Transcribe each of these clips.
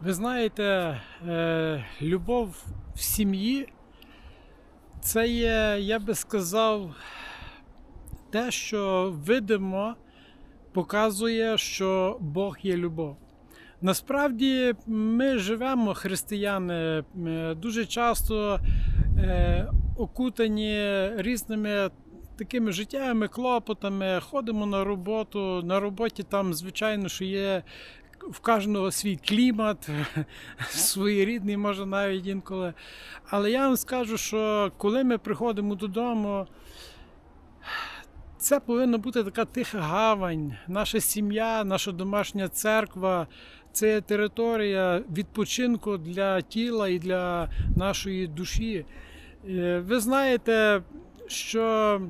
Ви знаєте, е, любов в сім'ї це є, я би сказав, те, що видимо показує, що Бог є любов. Насправді ми живемо, християни, дуже часто е, окутані різними такими життєвими клопотами, ходимо на роботу. На роботі там, звичайно, що є в кожного свій клімат, своєрідний, може навіть інколи. Але я вам скажу, що коли ми приходимо додому, це повинна бути така тиха гавань. Наша сім'я, наша домашня церква це територія відпочинку для тіла і для нашої душі. Е, Ви знаєте, що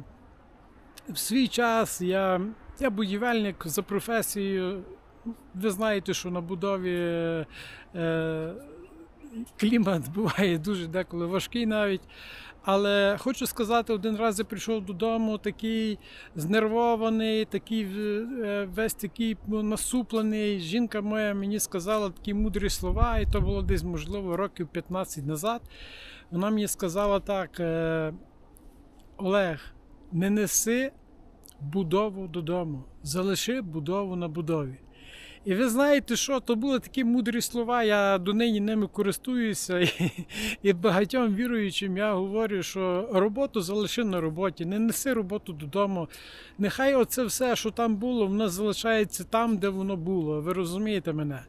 в свій час я, я будівельник за професією. Ви знаєте, що на будові е, клімат буває дуже деколи важкий навіть. Але хочу сказати, один раз я прийшов додому, такий знервований, такий е, весь такий ну, насуплений. Жінка моя мені сказала такі мудрі слова, і то було десь, можливо, років 15 назад. Вона мені сказала так: е, Олег, не неси будову додому, залиши будову на будові. І ви знаєте, що то були такі мудрі слова, я донині ними користуюся, і, і багатьом віруючим я говорю, що роботу залиши на роботі, не неси роботу додому. Нехай оце все, що там було, воно залишається там, де воно було. Ви розумієте мене?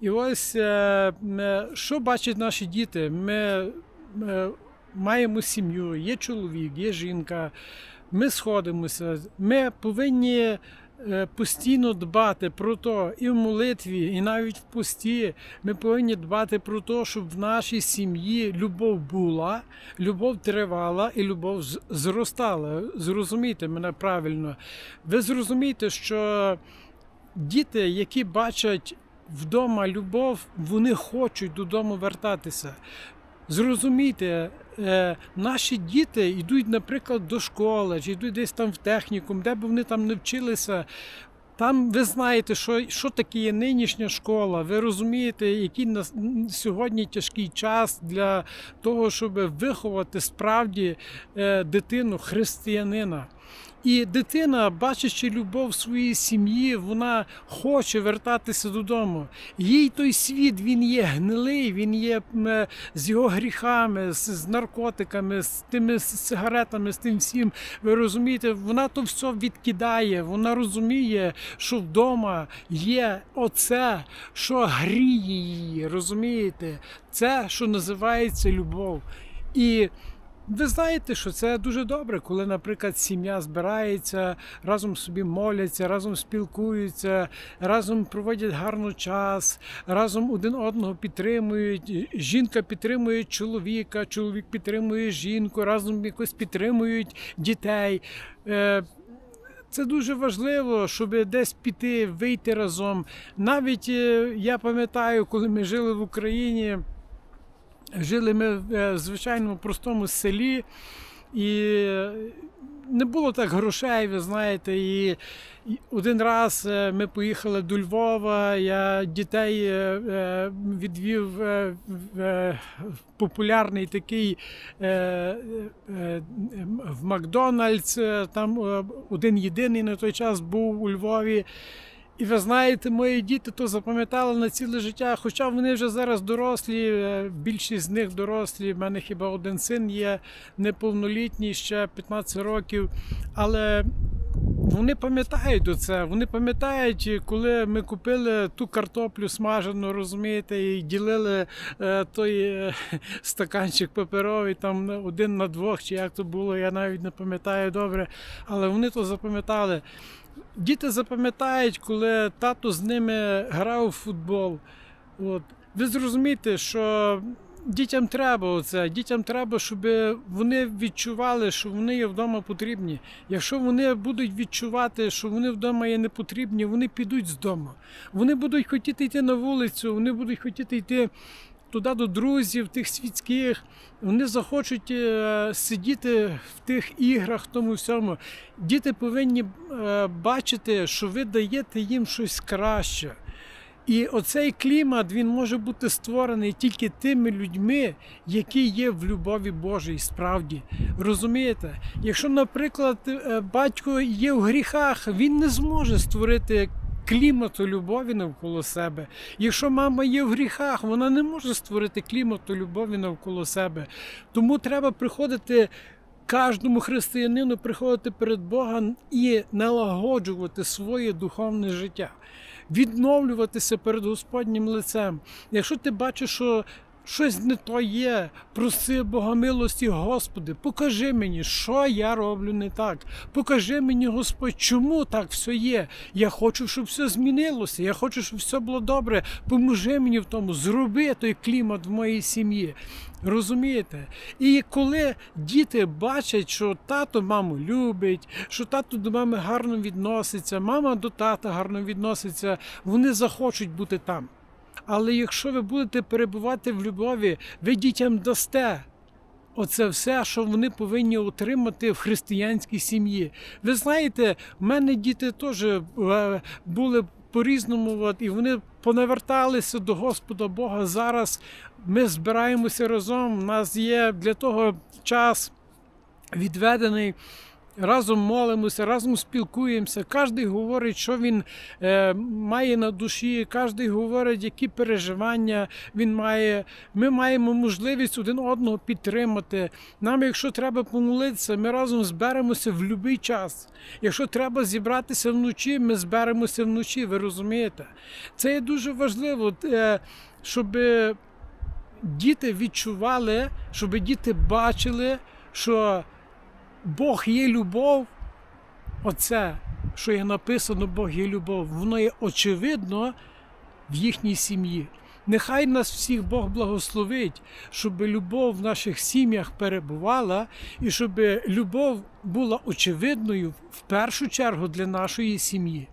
І ось е, е, що бачать наші діти? Ми е, маємо сім'ю, є чоловік, є жінка. Ми сходимося, ми повинні постійно дбати про те, і в молитві, і навіть в пості. Ми повинні дбати про те, щоб в нашій сім'ї любов була, любов тривала і любов зростала. Зрозумійте мене правильно. Ви зрозумієте, що діти, які бачать вдома любов, вони хочуть додому вертатися. Зрозумійте, е, наші діти йдуть, наприклад, до школи, чи йдуть десь там в технікум, де б вони там не вчилися. Там ви знаєте, що, що таке є нинішня школа. Ви розумієте, який на сьогодні тяжкий час для того, щоб виховати справді е, дитину християнина. І дитина, бачачи любов в своїй сім'ї, вона хоче вертатися додому. Їй той світ він є гнилий, він є е, з його гріхами, з наркотиками, з тими сигаретами, з тим всім. Ви розумієте, вона то все відкидає. Вона розуміє, що вдома є оце, що гріє її. Розумієте? Це, що називається любов. І ви знаєте, що це дуже добре, коли, наприклад, сім'я збирається, разом собі моляться, разом спілкуються, разом проводять гарно час, разом один одного підтримують. Жінка підтримує чоловіка, чоловік підтримує жінку, разом якось підтримують дітей. Е, Це дуже важливо, щоб десь піти, вийти разом. Навіть е, я пам'ятаю, коли ми жили в Україні. Жили ми в е, звичайному простому селі, і не було так грошей, ви знаєте. І один раз е, ми поїхали до Львова, я дітей е, відвів в популярний такий в Макдональдс. Там один єдиний на той час був у Львові. І ви знаєте, мої діти то запам'ятали на ціле життя, хоча вони вже зараз дорослі, е, більшість з них дорослі. в мене хіба один син є неповнолітній, ще 15 років. Але вони пам'ятають до це. Вони пам'ятають, коли ми купили ту картоплю смажену, розумієте, і ділили е, той е, стаканчик паперовий, там один на двох, чи як то було, я навіть не пам'ятаю добре. Але вони то запам'ятали. Діти запам'ятають, коли тато з ними грав у футбол. От. Ви зрозумієте, що дітям треба оце. Дітям треба, щоб вони відчували, що вони є вдома потрібні. Якщо вони будуть відчувати, що вони вдома є не потрібні, вони підуть з дому. Вони будуть хотіти йти на вулицю, вони будуть хотіти йти. Туди до друзів, тих світських, вони захочуть е, сидіти в тих іграх, тому всьому. Діти повинні е, бачити, що ви даєте їм щось краще. І оцей клімат він може бути створений тільки тими людьми, які є в любові Божій, справді. Розумієте? Якщо, наприклад, е, батько є в гріхах, він не зможе створити клімату любові навколо себе. Якщо мама є в гріхах, вона не може створити клімату любові навколо себе. Тому треба приходити. Кожному християнину приходити перед Богом і налагоджувати своє духовне життя, відновлюватися перед Господнім лицем. Якщо ти бачиш, що щось не то є, проси Бога милості, Господи, покажи мені, що я роблю не так. Покажи мені, Господь, чому так все є. Я хочу, щоб все змінилося. Я хочу, щоб все було добре. Поможи мені в тому, зроби той клімат в моїй сім'ї. Розумієте? І коли діти бачать, що тато маму любить, що тато до мами гарно відноситься, мама до тата гарно відноситься, вони захочуть бути там. Але якщо ви будете перебувати в любові, ви дітям дасте. Оце все, що вони повинні отримати в християнській сім'ї. Ви знаєте, в мене діти теж е, були по-різному, і вони понаверталися до Господа Бога. Зараз ми збираємося разом. У нас є для того час відведений. Разом молимося, разом спілкуємося. Кожен говорить, що він е, має на душі, кожен говорить, які переживання він має. Ми маємо можливість один одного підтримати. Нам, якщо треба помолитися, ми разом зберемося в будь-який час. Якщо треба зібратися вночі, ми зберемося вночі. Ви розумієте? Це є дуже важливо, е, щоб діти відчували, щоб діти бачили, що. Бог є любов, оце, що є написано, Бог є любов, воно є очевидно в їхній сім'ї. Нехай нас всіх Бог благословить, щоб любов в наших сім'ях перебувала, і щоб любов була очевидною в першу чергу для нашої сім'ї.